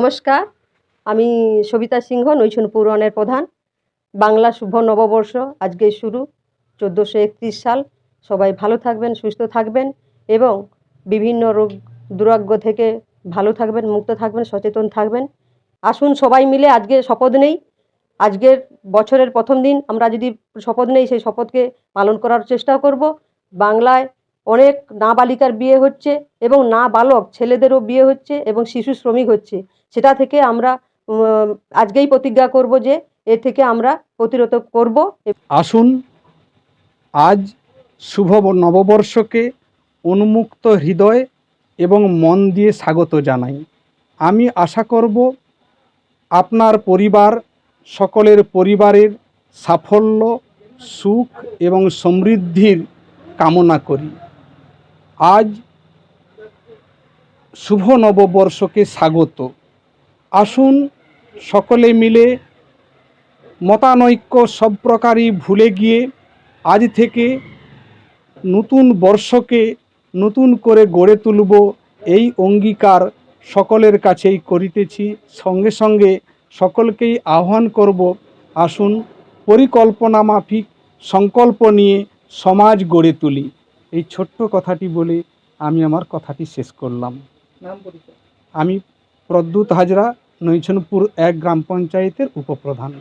নমস্কার, আমি সবিতা সিংহ নৈছনপুর ওয়ানের প্রধান। বাংলা শুভ নববর্ষ আজকে শুরু, চোদ্দোশো একত্রিশ সাল। সবাই ভালো থাকবেন, সুস্থ থাকবেন এবং বিভিন্ন রোগ দুরাগ্য থেকে ভালো থাকবেন, মুক্ত থাকবেন, সচেতন থাকবেন। আসুন সবাই মিলে আজকে শপথ নেই। আজকের বছরের প্রথম দিন, আমরা যদি শপথ নেই, সেই শপথকে পালন করার চেষ্টা করব। বাংলায় অনেক নাবালিকার বিয়ে হচ্ছে এবং না বালক ছেলেদেরও বিয়ে হচ্ছে এবং শিশু শ্রমিক হচ্ছে। সেটা থেকে আমরা আজকেই প্রতিজ্ঞা করব যে এ থেকে আমরা প্রতিরোধ করব। আসুন, আজ শুভ নববর্ষকে উন্মুক্ত হৃদয় এবং মন দিয়ে স্বাগত জানাই। আমি আশা করব আপনার পরিবার, সকলের পরিবারের সাফল্য, সুখ এবং সমৃদ্ধির কামনা করি। আজ শুভ নববর্ষকে স্বাগত। আসুন সকলে মিলে মতানৈক্য সব প্রকারই ভুলে গিয়ে আজ থেকে নতুন বর্ষকে নতুন করে গড়ে তুলব এই অঙ্গীকার সকলের কাছেই করিতেছি। সঙ্গে সঙ্গে সকলকেই আহ্বান করব আসুন পরিকল্পনা মাফিক সংকল্প নিয়ে সমাজ গড়ে তুলি। এই ছোট্ট কথাটি বলে আমি আমার কথাটি শেষ করলাম। আমি প্রদ্যুৎ হাজরা নৈছনপুর এক গ্রাম পঞ্চায়েতের উপপ্রধান।